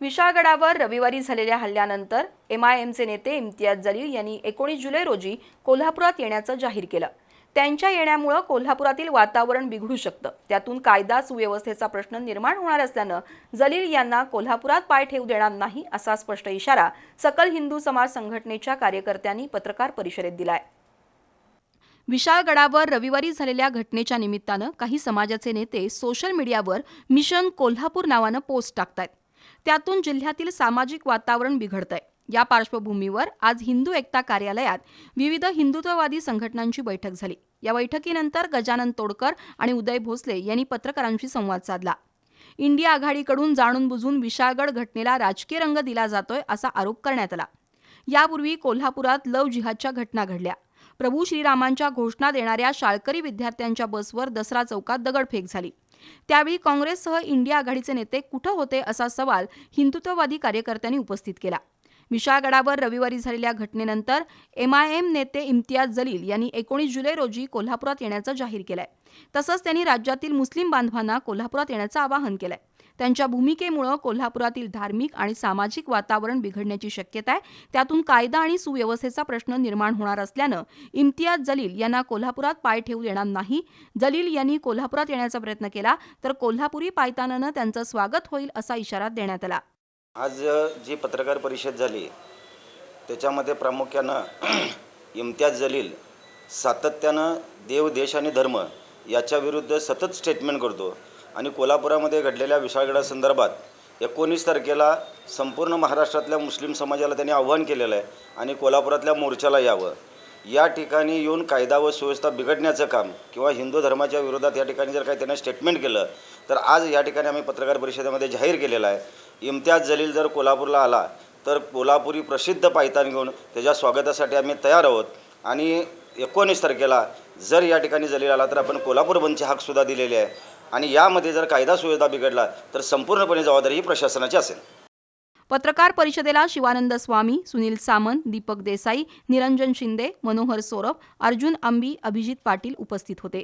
विशाळगडावर रविवारी झालेल्या हल्ल्यानंतर एम आय एमचे नेते इम्तियाज जलील यांनी एकोणीस जुलै रोजी कोल्हापुरात येण्याचं जाहीर केलं. त्यांच्या येण्यामुळं कोल्हापुरातील वातावरण बिघडू शकतं. त्यातून कायदा सुव्यवस्थेचा प्रश्न निर्माण होणार असल्यानं जलील यांना कोल्हापुरात पाय ठेवू देणार नाही असा स्पष्ट इशारा सकल हिंदू समाज संघटनेच्या कार्यकर्त्यांनी पत्रकार परिषदेत दिलाय. विशाळगडावर रविवारी झालेल्या घटनेच्या निमित्तानं काही समाजाचे नेते सोशल मीडियावर मिशन कोल्हापूर नावानं पोस्ट टाकतायत. त्यातून जिल्ह्यातील सामाजिक वातावरण बिघडतंय. या पार्श्वभूमीवर आज हिंदू एकता कार्यालयात विविध हिंदुत्ववादी संघटनांची बैठक झाली. या बैठकीनंतर गजानन तोडकर आणि उदय भोसले यांनी पत्रकारांशी संवाद साधला. इंडिया आघाडीकडून जाणून बुजून विशाळगड घटनेला राजकीय रंग दिला जातोय असा आरोप करण्यात आला. यापूर्वी कोल्हापुरात लव जिहादच्या घटना घडल्या. प्रभू श्रीरामांच्या घोषणा देणाऱ्या शाळकरी विद्यार्थ्यांच्या बसवर दसरा चौकात दगडफेक झाली. त्यावेळी काँग्रेससह इंडिया आघाडीचे नेते कुठं होते असा सवाल हिंदुत्ववादी कार्यकर्त्यांनी उपस्थित केला. विशाळगडावर रविवारी झालेल्या घटनेनंतर एमआयएम नेते इम्तियाज जलील यांनी एकोणीस जुलै रोजी कोल्हापुरात येण्याचं जाहीर केलंय. तसंच त्यांनी राज्यातील मुस्लिम बांधवांना कोल्हापुरात येण्याचं आवाहन केलंय. त्यांच्या भूमिकेमुळं कोल्हापुरातील धार्मिक आणि सामाजिक वातावरण बिघडण्याची शक्यता आहे. त्यातून कायदा आणि सुव्यवस्थेचा प्रश्न निर्माण होणार असल्यानं इम्तियाज जलील यांना कोल्हापुरात पाय ठेवू देणार नाही. जलील यांनी कोल्हापुरात येण्याचा प्रयत्न केला तर कोल्हापुरी पायतानानं त्यांचं स्वागत होईल असा इशारा देण्यात आला. आज जी पत्रकार परिषद झाली त्याच्यामध्ये प्रामुख्यानं इम्तियाज जलील सातत्यानं देव देश आणि धर्म याच्या विरुद्ध सतत स्टेटमेंट करतो. आणि कोल्हापुरामध्ये घडलेल्या विशाळगडासंदर्भात एकोणीस तारखेला संपूर्ण महाराष्ट्रातल्या मुस्लिम समाजाला त्यांनी आव्हान केलेलं आहे आणि कोल्हापुरातल्या मोर्चाला यावं. या ठिकाणी येऊन कायदा व सुव्यवस्था बिघडण्याचं काम किंवा हिंदू धर्माच्या विरोधात या ठिकाणी जर काही त्यांना स्टेटमेंट केलं तर आज या ठिकाणी आम्ही पत्रकार परिषदेमध्ये जाहीर केलेला आहे. इम्तियाज जलील जर कोल्हापूरला आला तर कोल्हापुरी प्रसिद्ध पायतान घेऊन त्याच्या स्वागतासाठी आम्ही तयार आहोत. आणि एकोणीस तारखेला जर या ठिकाणी जलील आला तर आपण कोल्हापूर बंदची हाकसुद्धा दिलेले आहे. आणि यामध्ये जर कायदा सुव्यवस्था बिघडला तर संपूर्णपणे जबाबदारी ही प्रशासनाची असेल. पत्रकार परिषदेला शिवानंद स्वामी सुनील सामंत दीपक देसाई निरंजन शिंदे मनोहर सौरभ अर्जुन आंबी अभिजित पाटील उपस्थित होते.